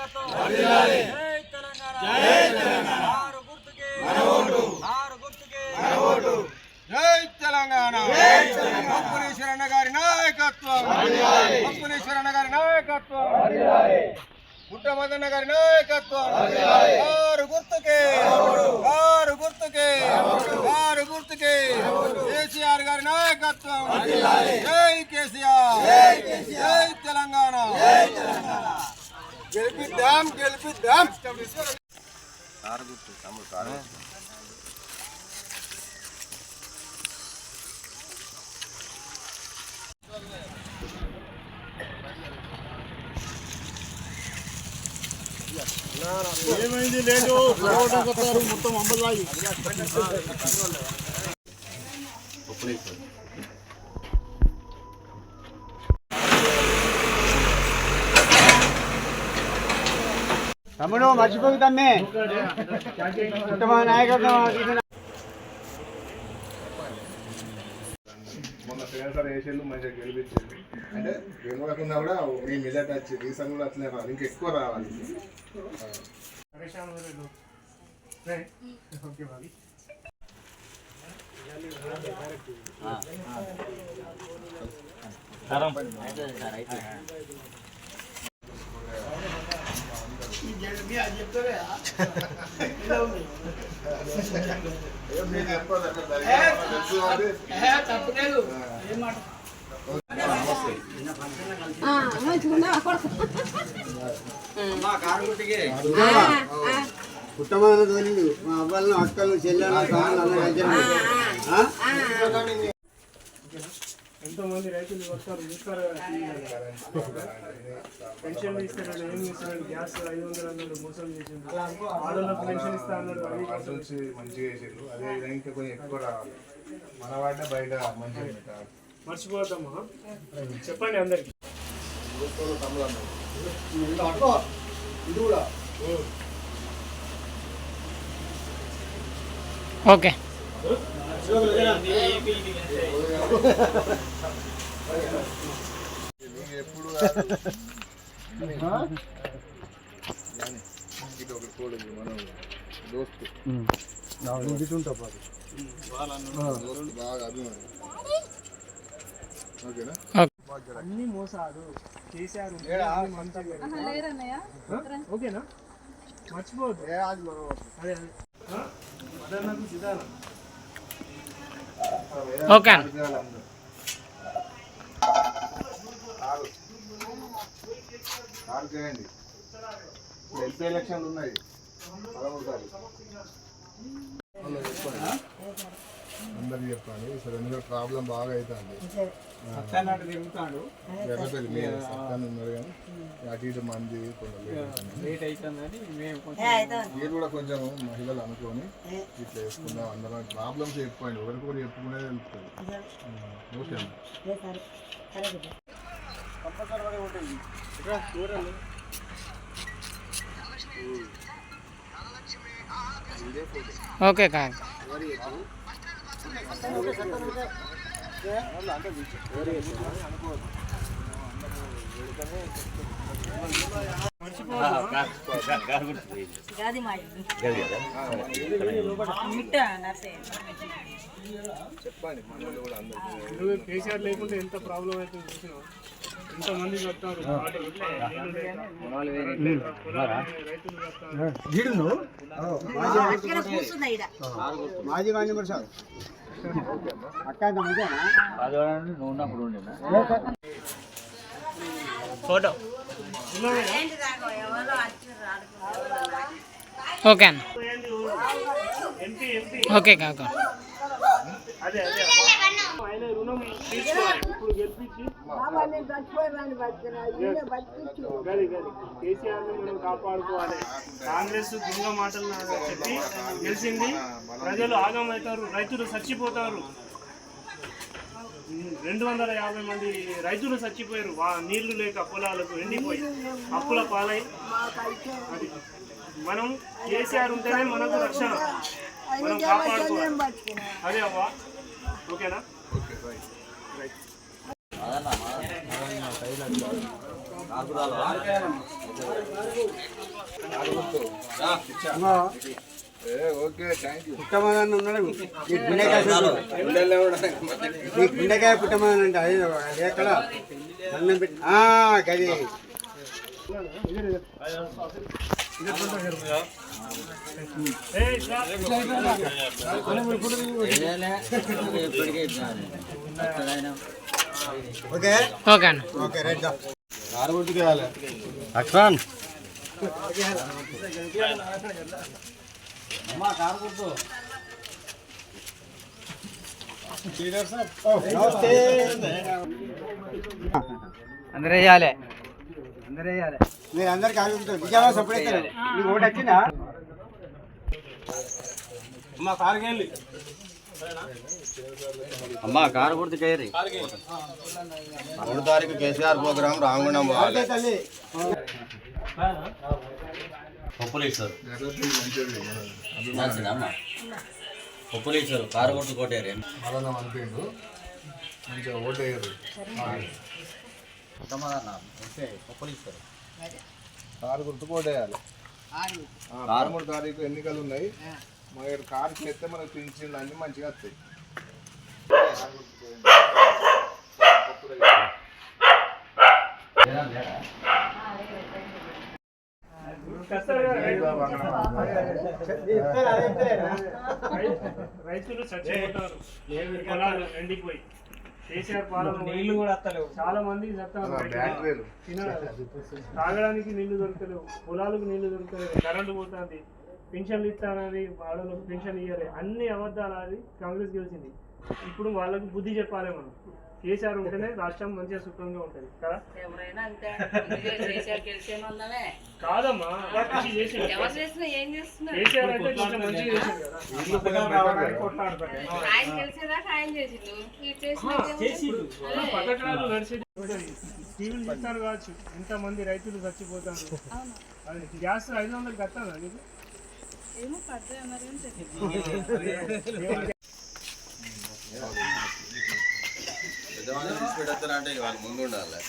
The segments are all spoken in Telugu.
నాయకత్వం జై తెలంగాణ. జై తెలంగాణ. ఆరు గుర్తుకే. ఆరు గుర్తుకే. జై తెలంగాణ. పప్పునేశ్వరన్న గారి నాయకత్వం. పప్పునేశ్వరన్న గారి నాయకత్వం. పుట్టమదన్న గారి నాయకత్వం. ఆరు గుర్తుకే. ఆరు గుర్తుకే. ఆరు గుర్తుకే. కేసీఆర్ గారి నాయకత్వం. జై కేసీఆర్. జై తెలంగాణ. గెలిపిద్దాం గెలిపిద్దాం ఏమైంది లేదు పోవడం కొత్తారు మొత్తం అంబలాగి తమ్ముడు మర్చిపోకు తమ్మి. కుటుంబ నాయకత్వం మొన్న శ్రీనివాసరావు వేసేళ్ళు మంచిగా గెలిపించింది అంటే గెలవకుండా కూడా మీ మిజాట్ వచ్చి రీసెంట్ కూడా అట్లనే రావాలి ఇంకా ఎక్కువ రావాలి. కాబట్టి కుటుంబాలను తోలిండు మా అబ్బాయిలను అక్కలు చెల్లెలు తమ్ముళ్ళు అందరూ కలిసి ఆ? ఎంతో మంది రైతులు వస్తారు చూస్తారు. పెన్షన్ ఇస్తారని ఏమి ఇస్తారని గ్యాస్ ఐదు వందలు అన్నాడు మోసం చేసిండు. ఆడవాళ్ళకి పెన్షన్ ఇస్తా అన్నాడు నుంచి మంచిగా వేసారు అదే విధంగా ఇంకా కొంచెం ఎక్కువ రావాలి. మన వాడినే బయట మంచిగా మర్చిపోతామా చెప్పండి అందరికి. ఓకే. అన్ని మంచిగా ఆ? ఓకేనా మర్చిపోవద్దు అదే అదే? మదన్నకు సిద్ధానం ఓకే ఎంపీ ఎలక్షన్లు ఉన్నాయి అందరికి చెప్పండి సరే ఎందుకంటే ప్రాబ్లం బాగా అవుతుంది. సత్యనారాయణ తిరుగుతాడు అటు ఇటు మంది కొంచెం లేట్ అవుతుంది. లేట్ అవుతుందని మేము కొంచెం మీరు కూడా కొంచెం మహిళలు అనుకొని ఇట్లా వేసుకుందాం అందరం. ప్రాబ్లమ్స్ చెప్పుకోండి ఒకరికి కూడా చెప్పుకునే తెలుస్తుంది. ఓకే అమ్మ. ఓకే నర్సే చెప్పండి. నువ్వు కేసీఆర్ లేకుంటే ఎంత ప్రాబ్లం అవుతుంది చూసినావు ఎంతమంది చెప్తారు రైతులు మాజీ వాణి ప్రసాద్ ఫోటో ఓకే అన్న. ఓకే కాక. అదే. ఆయన రుణం తీసుకోవాలి. ఇప్పుడు గెలిపించి గది గది. కేసీఆర్ మనం కాపాడుకోవాలి. కాంగ్రెస్ దొంగ మాటలు చెప్పి గెలిచింది. ప్రజలు ఆగమవుతారు రైతులు చచ్చిపోతారు. రెండు వందల యాభై మంది రైతులు చచ్చిపోయారు. వా నీళ్ళు లేక పొలాలకు ఎండిపోయి అప్పుల పాలై. అది మనం కేసీఆర్ ఉంటేనే మనకు రక్షణ. మనం కాపాడుకోవాలి. అదే అవ్వా. ఓకేనా? రైట్ ఉన్నాడు ఈ గుండెకాయ చూడు. ఈ గుండెకాయ అంటే అది అది ఎక్కడ అన్నం పెట్టి గది ఓకే ఓకే అన్న ఓకే రైట్ దా. లక్ష్మణ్ నమస్తే అందరూ వేయాలి మీరు వచ్చిందా? అమ్మా కారుకెళ్ళి అమ్మా కారు గుర్తు చేయరి. మూడు తారీఖు కేసీఆర్ ప్రోగ్రాం రామగుండం మంచిది మన పప్పులేశ్వరు కారు గుర్తు కొట్టేరి. మళ్ళా అనిపిండు. మంచిగా ఓటు వేయరు పప్పులేశ్వరు కారు గుర్తు. ఓటేయాలి పదమూడు తారీఖు ఎన్నికలు ఉన్నాయి. మరి కారు చేస్తే మనకు పింఛన్లు అన్ని మంచిగా వస్తాయి. ఇస్తారు, ఇస్తారు. రైతులు చచ్చిపోతారు పొలాలు ఎండిపోయి. కేసీఆర్ పాలన నీళ్ళు కూడా చాలా మంది తాగడానికి నీళ్ళు దొరకలేవు. పొలాలకు నీళ్ళు దొరకలేవు. కరెంటు పోతుంది. పెన్షన్లు ఇస్తానని వాళ్ళకు పెన్షన్ ఇయ్యలే. అన్ని అబద్ధాలు అది కాంగ్రెస్ గెలిచింది. ఇప్పుడు వాళ్ళకు బుద్ధి చెప్పాలి మనం. కేసీఆర్ ఉంటేనే రాష్ట్రం మంచిగా సుఖంగా ఉంటుంది కదా? ఎవరైనా అంతే. ఇదే కేసీఆర్ గెలిచేమో అన్నవే. కాదమ్మా మంచి చేసిండు. ఎవరు చేసినా ఏం చేస్తున్నారు? కేసీఆర్ అంటే కొంచెం మంచిగా చేసిండు కదా. కొట్లాడతారు. ఆయన గెలిచేదాకా ఆయన చేసిండు. ఈ చేసిన ఆ పథకాలు నడిచేది టీవీలు చెప్తారు కావచ్చు. ఎంతమంది రైతులు చచ్చిపోతారు. అది గ్యాస్ ఐదు వందలు కట్టాలి నీకు? ఏమో పడ్డా మరి పెద్దవాళ్ళు తీసుకెడతారంటే వాళ్ళు ముందు ఉండాలి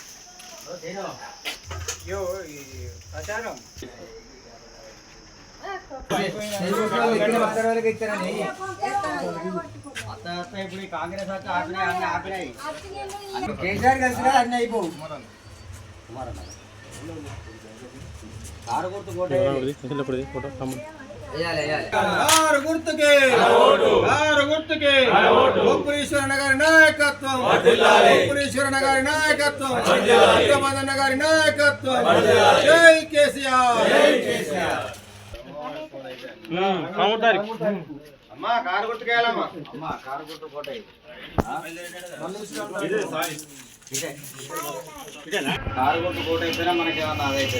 ఇప్పుడు కాంగ్రెస్ వచ్చి ఆపినాయి అన్ని ఆపినాయి కేసీఆర్ కలిసినా అన్నీ అయిపోవు కారు గుర్తు కొట్టే ఆరు గుర్తుకే. ఆరు గుర్తుకే. ఓపురీశ్వరన్న గారి నాయకత్వం. ఓపురీశ్వరన్న గారి నాయకత్వం. ఉత్తమదన్న గారి నాయకత్వం. జై కేసీఆర్. అమ్మా కారు గుర్తుకేయాలమ్మా అమ్మా. కారు గుర్తు కొట్టే కారు గుర్తు కోట అయిపోయినా మనకేమన్నా అదైతే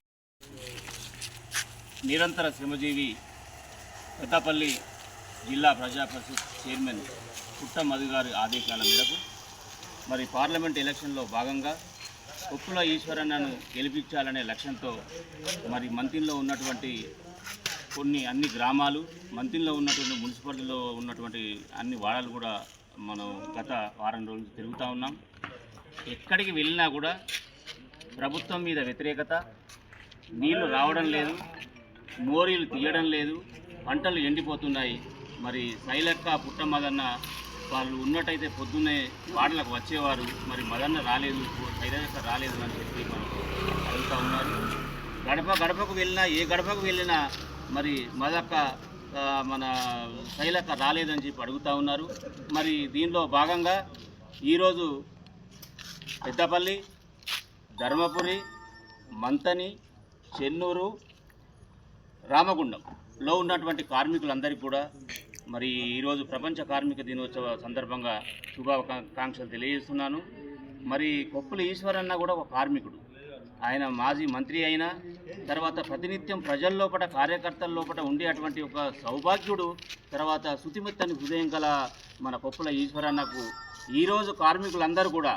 నిరంతర శ్రమజీవి పెద్దపల్లి జిల్లా ప్రజా పరిషత్ చైర్మన్ పుట్ట మధు గారి ఆదేశాల మేరకు మరి పార్లమెంట్ ఎలక్షన్లో భాగంగా ఉప్పుల ఈశ్వరన్నను గెలిపించాలనే లక్ష్యంతో మరి మంత్రిలో ఉన్నటువంటి కొన్ని అన్ని గ్రామాలు మంత్రిలో ఉన్నటువంటి మున్సిపాలిటీలో ఉన్నటువంటి అన్ని వాడలు కూడా మనం గత వారం రోజులు తిరుగుతూ ఉన్నాం. ఎక్కడికి వెళ్ళినా కూడా ప్రభుత్వం మీద వ్యతిరేకత నీళ్ళు రావడం లేదు. మోరీలు తీయడం లేదు పంటలు ఎండిపోతున్నాయి. మరి శైలక్క పుట్ట మదన్న వాళ్ళు ఉన్నట్టయితే పొద్దున్నే వాడలకు వచ్చేవారు. మరి మదన్న రాలేదు శైలక్క రాలేదు అని చెప్పి మనకు అడుగుతూ ఉన్నారు. గడప గడపకు వెళ్ళినా ఏ గడపకు వెళ్ళినా మరి మదక్క మన శైలక్క రాలేదని చెప్పి అడుగుతూ ఉన్నారు. మరి దీనిలో భాగంగా ఈరోజు పెద్దపల్లి ధర్మపురి మంతని చెన్నూరు రామగుండంలో ఉన్నటువంటి కార్మికులందరికీ కూడా మరి ఈరోజు ప్రపంచ కార్మిక దినోత్సవ సందర్భంగా శుభాకాంక్షలు తెలియజేస్తున్నాను. మరి కొప్పుల ఈశ్వరన్న కూడా ఒక కార్మికుడు. ఆయన మాజీ మంత్రి అయినా తర్వాత ప్రతినిత్యం ప్రజల లోపల కార్యకర్తల లోపల ఉండే అటువంటి ఒక సౌభాగ్యుడు తర్వాత శుతిమెత్తని హృదయం గల మన కొప్పుల ఈశ్వరన్నకు ఈరోజు కార్మికులందరూ కూడా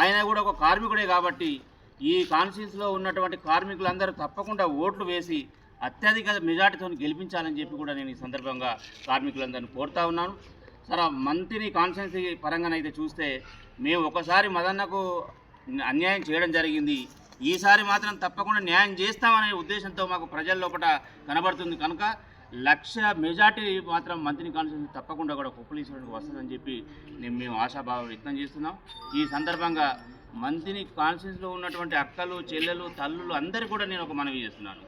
ఆయన కూడా ఒక కార్మికుడే కాబట్టి ఈ కాన్స్టిట్యూన్సీలో ఉన్నటువంటి కార్మికులందరూ తప్పకుండా ఓట్లు వేసి అత్యధిక మెజార్టీతో గెలిపించాలని చెప్పి కూడా నేను ఈ సందర్భంగా కార్మికులందరినీ కోరుతా ఉన్నాను. సరే మంత్రిని కాన్స్టిట్యున్సీ పరంగానైతే చూస్తే మేము ఒకసారి మదన్నకు అన్యాయం చేయడం జరిగింది. ఈసారి మాత్రం తప్పకుండా న్యాయం చేస్తామనే ఉద్దేశంతో మాకు ప్రజల లోపల కనబడుతుంది కనుక లక్ష మెజార్టీ మాత్రం మంత్రిని కాన్స్టిట్యున్సీ తప్పకుండా కూడా కుప్పలీశ్వరునికి వస్తుందని చెప్పి నేను మేము ఆశాభావం వ్యక్తం చేస్తున్నాం. ఈ సందర్భంగా మంత్రిని కాన్స్టిట్యున్సీలో ఉన్నటువంటి అక్కలు చెల్లెలు తల్లులు అందరికీ కూడా నేను ఒక మనవి చేస్తున్నాను.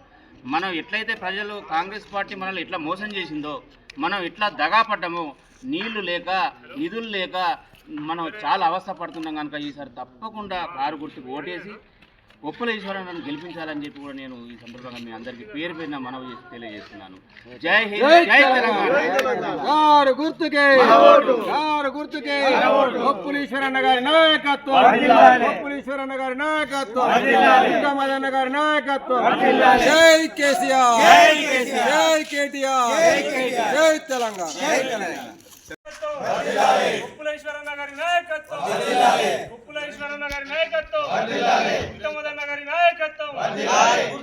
మనం ఎట్లయితే ప్రజలు కాంగ్రెస్ పార్టీ మనల్ని ఎట్లా మోసం చేసిందో మనం ఎట్లా దగా పడ్డము నీళ్ళు లేక నిధులు లేక మనం చాలా అవస్థ పడుతున్నాం కనుక ఈసారి తప్పకుండా కారు గుర్తుకు ఓటేసి ఒప్పుల ఈశ్వరను గెలిపించాలని చెప్పి కూడా నేను ఈ సందర్భంగా మీ అందరికీ పేరు పేరున మనవి చేసి తెలియజేస్తున్నాను. జై హింద్ జై తెలంగాణ. గుర్తుకే. గుర్తుకే. ఒప్పులీశ్వరన్న గారి నాయకత్వం. ఒప్పులీశ్వరన్న గారి నాయకత్వం. ఇంకా మదన్న గారి నాయకత్వం. జై కేసీఆర్. జై కేటీఆర్. జై తెలంగాణ. ఉప్పులేశ్వరన్న గారి నాయకత్వం ఉప్పులేశ్వరన్న గారి నాయకత్వం ఉత్తమదన్న గారి నాయకత్వం